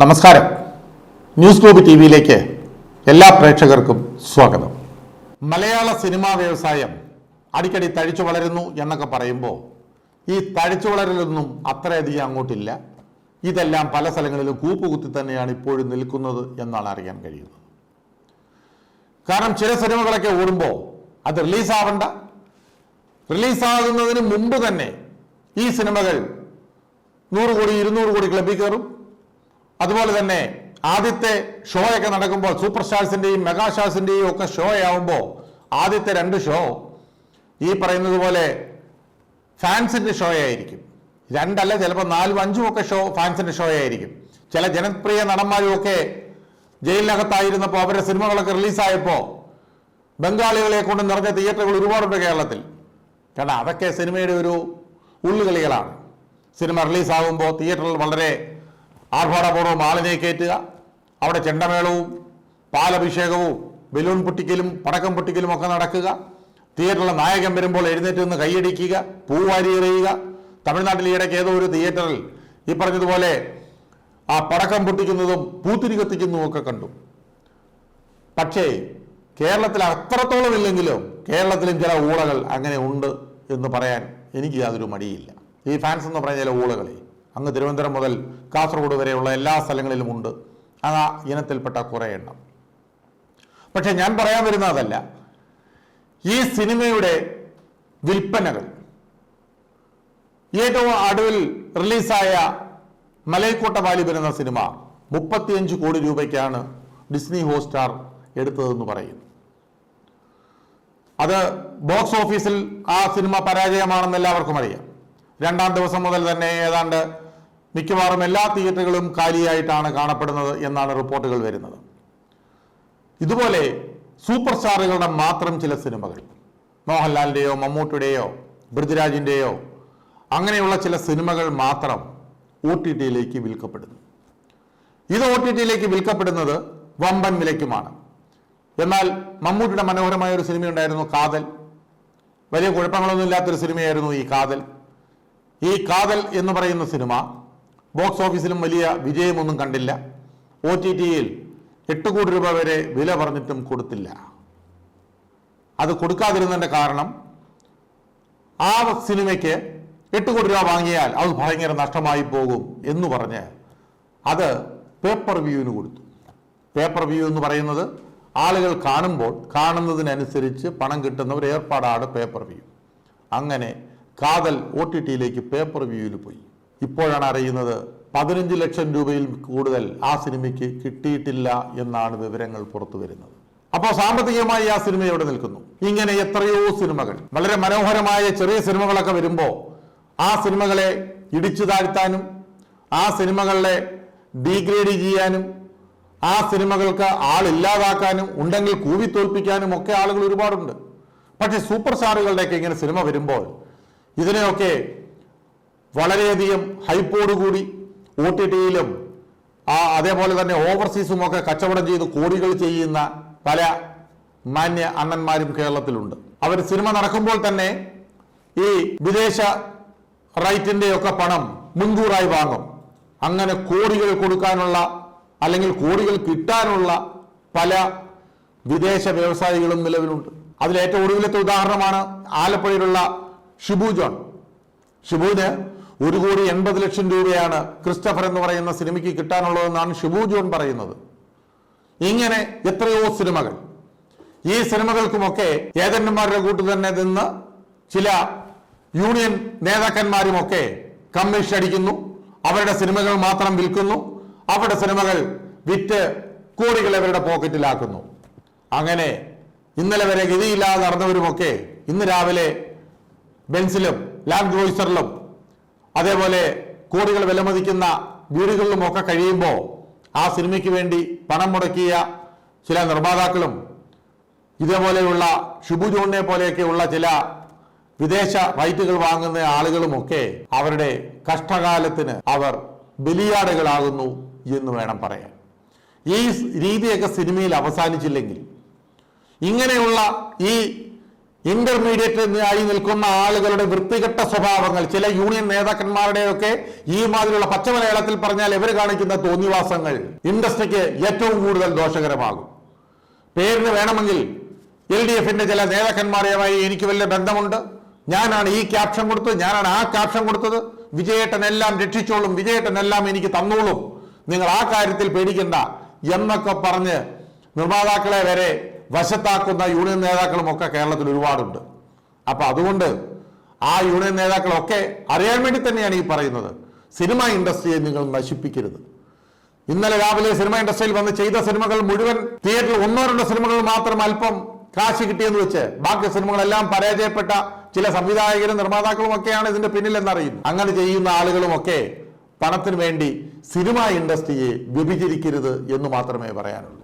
നമസ്കാരം. News globe T വിയിലേക്ക് എല്ലാ പ്രേക്ഷകർക്കും സ്വാഗതം. മലയാള സിനിമാ വ്യവസായം അടിക്കടി തഴിച്ചു വളരുന്നു എന്നൊക്കെ പറയുമ്പോൾ ഈ തഴിച്ചു വളരലൊന്നും അത്രയധികം അങ്ങോട്ടില്ല. ഇതെല്ലാം പല സ്ഥലങ്ങളിലും കൂപ്പുകുത്തി തന്നെയാണ് ഇപ്പോഴും നിൽക്കുന്നത് എന്നാണ് അറിയാൻ കഴിയുന്നത്. കാരണം ചില സിനിമകളൊക്കെ ഓടുമ്പോൾ അത് റിലീസാവണ്ട. റിലീസാകുന്നതിന് മുമ്പ് തന്നെ ഈ സിനിമകൾ നൂറ് കോടി ഇരുന്നൂറ് കോടി ക്ലബിൽ കയറും അതുപോലെ തന്നെ ആദ്യത്തെ ഷോ ഒക്കെ നടക്കുമ്പോൾ സൂപ്പർ സ്റ്റാർസിന്റെയും മെഗാ സ്റ്റാർസിന്റെയും ഒക്കെ ഷോ ആവുമ്പോൾ ആദ്യത്തെ രണ്ട് ഷോ ഈ പറയുന്നത് പോലെ ഫാൻസിന്റെ ഷോ ആയിരിക്കും രണ്ടല്ല ചിലപ്പോൾ നാലും അഞ്ചും ഒക്കെ ഷോ ഫാൻസിന്റെ ഷോ ആയിരിക്കും ചില ജനപ്രിയ നടന്മാരും ഒക്കെ ജയിലിനകത്തായിരുന്നപ്പോൾ അവരുടെ സിനിമകളൊക്കെ റിലീസായപ്പോൾ ബംഗാളികളെ കൊണ്ട് നിറഞ്ഞ തിയേറ്ററുകൾ ഒരുപാടുണ്ട് കേരളത്തിൽ. കാരണം അതൊക്കെ സിനിമയുടെ ഒരു ഉള്ളുകളികളാണ്. സിനിമ റിലീസാകുമ്പോൾ തിയേറ്ററിൽ വളരെ ആർഭാടപൂർവം ആളിനെ കയറ്റുക. അവിടെ ചെണ്ടമേളവും പാലഭിഷേകവും ബലൂൺ പൊട്ടിക്കലും പടക്കം പൊട്ടിക്കലും ഒക്കെ നടക്കുക. തിയേറ്ററിലെ നായകൻ വരുമ്പോൾ എഴുന്നേറ്റ് നിന്ന് കൈയടിക്കുക പൂവാരി എറിയുക. തമിഴ്നാട്ടിൽ ഈയിടയ്ക്ക് ഏതോ ഒരു തിയേറ്ററിൽ ഈ പറഞ്ഞതുപോലെ ആ പടക്കം പൊട്ടിക്കുന്നതും പൂത്തിരി കത്തിക്കുന്നതും ഒക്കെ കണ്ടു. പക്ഷേ കേരളത്തിൽ അത്രത്തോളം ഇല്ലെങ്കിലും കേരളത്തിലും ചില ഊളകൾ അങ്ങനെ ഉണ്ട് എന്ന് പറയാൻ എനിക്ക് യാതൊരു മടിയില്ല. ഈ ഫാൻസ് എന്ന് പറഞ്ഞ ചില ഊളകളെ. അങ്ങ് തിരുവനന്തപുരം മുതൽ കാസർഗോഡ് വരെയുള്ള എല്ലാ സ്ഥലങ്ങളിലും ഉണ്ട്. ആ ഇനത്തിൽപ്പെട്ട കുറേ എണ്ണം. പക്ഷെ ഞാൻ പറയാൻ വരുന്ന അതല്ല. ഈ സിനിമയുടെ വിൽപ്പനകൾ ഏറ്റവും അടുവിൽ റിലീസായ മലൈക്കോട്ട വാലിബൻ എന്ന സിനിമ മുപ്പത്തിയഞ്ച് കോടി രൂപയ്ക്കാണ് ഡിസ്നി ഹോട്ട്സ്റ്റാർ എടുത്തതെന്ന് പറയുന്നു. അത് ബോക്സ് ഓഫീസിൽ ആ സിനിമ പരാജയമാണെന്ന് എല്ലാവർക്കും അറിയാം. രണ്ടാം ദിവസം മുതൽ തന്നെ ഏതാണ്ട് മിക്കവാറും എല്ലാ തിയേറ്ററുകളും കാലിയായിട്ടാണ് കാണപ്പെടുന്നത് എന്നാണ് റിപ്പോർട്ടുകൾ വരുന്നത്. ഇതുപോലെ സൂപ്പർ സ്റ്റാറുകളുടെ മാത്രം ചില സിനിമകൾ മോഹൻലാലിന്റെയോ മമ്മൂട്ടിയുടെയോ പൃഥ്വിരാജിന്റെയോ അങ്ങനെയുള്ള ചില സിനിമകൾ മാത്രം ഒ ടി ടിയിലേക്ക് വിൽക്കപ്പെടുന്നു. ഇത് ഒ ടി ടിയിലേക്ക് വിൽക്കപ്പെടുന്നത് വമ്പൻ വിലയ്ക്കുമാണ്. എന്നാൽ മമ്മൂട്ടിയുടെ മനോഹരമായ ഒരു സിനിമയുണ്ടായിരുന്നു കാതൽ. വലിയ കുഴപ്പങ്ങളൊന്നും ഇല്ലാത്തൊരു സിനിമയായിരുന്നു ഈ കാതൽ. ഈ കാതൽ എന്ന് പറയുന്ന സിനിമ ബോക്സ് ഓഫീസിലും വലിയ വിജയമൊന്നും കണ്ടില്ല. ഒ ടി ടിയിൽ എട്ട് കോടി രൂപ വരെ വില പറഞ്ഞിട്ടും കൊടുത്തില്ല. അത് കൊടുക്കാതിരുന്നതിന്റെ കാരണം ആ സിനിമയ്ക്ക് എട്ട് കോടി രൂപ വാങ്ങിയാൽ അത് ഭയങ്കര നഷ്ടമായി പോകും എന്ന് പറഞ്ഞ് അത് പേപ്പർ വ്യൂവിന് കൊടുത്തു. പേപ്പർ വ്യൂ എന്ന് പറയുന്നത് ആളുകൾ കാണുമ്പോൾ കാണുന്നതിനനുസരിച്ച് പണം കിട്ടുന്ന ഒരു ഏർപ്പാടാണ് പേപ്പർ വ്യൂ അങ്ങനെ കാതൽ ഒ ടി ടിയിലേക്ക് പേപ്പർ വ്യൂവിൽ പോയി. ഇപ്പോഴാണ് അറിയുന്നത് പതിനഞ്ച് ലക്ഷം രൂപയിൽ കൂടുതൽ ആ സിനിമയ്ക്ക് കിട്ടിയിട്ടില്ല എന്നാണ് വിവരങ്ങൾ പുറത്തു വരുന്നത്. അപ്പോൾ സാമ്പത്തികമായി ആ സിനിമ എവിടെ നിൽക്കുന്നു? ഇങ്ങനെ എത്രയോ സിനിമകൾ. വളരെ മനോഹരമായ ചെറിയ സിനിമകളൊക്കെ വരുമ്പോൾ ആ സിനിമകളെ ഇടിച്ചു താഴ്ത്താനും ആ സിനിമകളെ ഡീഗ്രേഡ് ചെയ്യാനും ആ സിനിമകൾക്ക് ആളില്ലാതാക്കാനും ഉണ്ടെങ്കിൽ കൂവി തോൽപ്പിക്കാനും ഒക്കെ ആളുകൾ ഒരുപാടുണ്ട്. പക്ഷേ സൂപ്പർ സ്റ്റാറുകളുടെയൊക്കെ ഇങ്ങനെ സിനിമ വരുമ്പോൾ ഇതിനെയൊക്കെ വളരെയധികം ഹൈപ്പോടുകൂടി ഒ ടി ടിയിലും ആ അതേപോലെ തന്നെ ഓവർസീസും ഒക്കെ കച്ചവടം ചെയ്ത് കോടികൾ ചെയ്യുന്ന പല മാന്യ അണ്ണന്മാരും കേരളത്തിലുണ്ട്. അവർ സിനിമ നടക്കുമ്പോൾ തന്നെ ഈ വിദേശ റൈറ്റിന്റെ ഒക്കെ പണം മുൻകൂറായി വാങ്ങും. അങ്ങനെ കോടികൾ കൊടുക്കാനുള്ള അല്ലെങ്കിൽ കോടികൾ കിട്ടാനുള്ള പല വിദേശ വ്യവസായികളും നിലവിലുണ്ട്. അതിലേറ്റവും ഒടുവിലത്തെ ഉദാഹരണമാണ് ആലപ്പുഴയിലുള്ള ഷിബു ജോൺ. ഷിബുവിന് ഒരു കോടി എൺപത് ലക്ഷം രൂപയാണ് ക്രിസ്റ്റഫർ എന്ന് പറയുന്ന സിനിമയ്ക്ക് കിട്ടാനുള്ളതെന്നാണ് ഷിബു ജോൺ പറയുന്നത്. ഇങ്ങനെ എത്രയോ സിനിമകൾ. ഈ സിനിമകൾക്കുമൊക്കെ ഏജന്റുമാരുടെ കൂട്ടു തന്നെ നിന്ന് ചില യൂണിയൻ നേതാക്കന്മാരുമൊക്കെ കമ്മീഷൻ അടിക്കുന്നു. അവരുടെ സിനിമകൾ മാത്രം വിൽക്കുന്നു. അവരുടെ സിനിമകൾ വിറ്റ് കോടികൾ അവരുടെ പോക്കറ്റിലാക്കുന്നു. അങ്ങനെ ഇന്നലെ വരെ ഗതിയില്ലാതെ നടന്നവരുമൊക്കെ ഇന്ന് രാവിലെ ബെൻസിലും ലാൻഡ് ക്രൂയിസറിലും അതേപോലെ കോടികൾ വിലമതിക്കുന്ന വീടുകളിലും ഒക്കെ കഴിയുമ്പോൾ ആ സിനിമയ്ക്ക് വേണ്ടി പണം മുടക്കിയ ചില നിർമ്മാതാക്കളും ഇതേപോലെയുള്ള ഷിബു ജോണിനെ പോലെയൊക്കെയുള്ള ചില വിദേശ റൈറ്റുകൾ വാങ്ങുന്ന ആളുകളുമൊക്കെ അവരുടെ കഷ്ടകാലത്തിന് അവർ ബലിയാടുകളാകുന്നു എന്ന് വേണം പറയാൻ. ഈ രീതിയൊക്കെ സിനിമയിൽ അവസാനിച്ചില്ലെങ്കിൽ ഇങ്ങനെയുള്ള ഈ ഇന്റർമീഡിയറ്റ് ആയി നിൽക്കുന്ന ആളുകളുടെ വൃത്തികെട്ട സ്വഭാവങ്ങൾ ചില യൂണിയൻ നേതാക്കന്മാരുടെയൊക്കെ ഈ മാതിരിയുള്ള പച്ചമലയാളത്തിൽ പറഞ്ഞാൽ ഇവർ കാണിക്കുന്ന തോന്നിവാസങ്ങൾ ഇൻഡസ്ട്രിക്ക് ഏറ്റവും കൂടുതൽ ദോഷകരമാകും. പേരിന് വേണമെങ്കിൽ എൽ ഡി എഫിന്റെ ചില നേതാക്കന്മാരുമായി എനിക്ക് വലിയ ബന്ധമുണ്ട്. ഞാനാണ് ഈ ക്യാപ്ഷൻ കൊടുത്തത് ഞാനാണ് ആ ക്യാപ്ഷൻ കൊടുത്തത്. വിജയേട്ടൻ എല്ലാം രക്ഷിച്ചോളും വിജയേട്ടൻ എല്ലാം എനിക്ക് തന്നോളും. നിങ്ങൾ ആ കാര്യത്തിൽ പേടിക്കണ്ട എന്നൊക്കെ പറഞ്ഞ് നിർമ്മാതാക്കളെ വരെ വശത്താക്കുന്ന യൂണിയൻ നേതാക്കളും ഒക്കെ കേരളത്തിൽ ഒരുപാടുണ്ട്. അപ്പൊ അതുകൊണ്ട് ആ യൂണിയൻ നേതാക്കളൊക്കെ അറിയാൻ വേണ്ടി തന്നെയാണ് ഈ പറയുന്നത്. സിനിമ ഇൻഡസ്ട്രിയെ നിങ്ങൾ നശിപ്പിക്കരുത്. ഇന്നലെ രാവിലെ സിനിമ ഇൻഡസ്ട്രിയിൽ വന്ന് ചെയ്ത സിനിമകൾ മുഴുവൻ തിയേറ്ററിൽ ഒന്നോ രണ്ടോ സിനിമകൾ മാത്രം അല്പം കാശ് കിട്ടിയെന്ന് വെച്ച് ബാക്കി സിനിമകളെല്ലാം പരാജയപ്പെട്ട ചില സംവിധായകരും നിർമ്മാതാക്കളും ഒക്കെയാണ് ഇതിന്റെ പിന്നിലെന്നറിയുന്നു അങ്ങനെ ചെയ്യുന്ന ആളുകളും ഒക്കെ പണത്തിന് വേണ്ടി സിനിമ ഇൻഡസ്ട്രിയെ വ്യഭിചരിക്കരുത് എന്ന് മാത്രമേ പറയാനുള്ളൂ.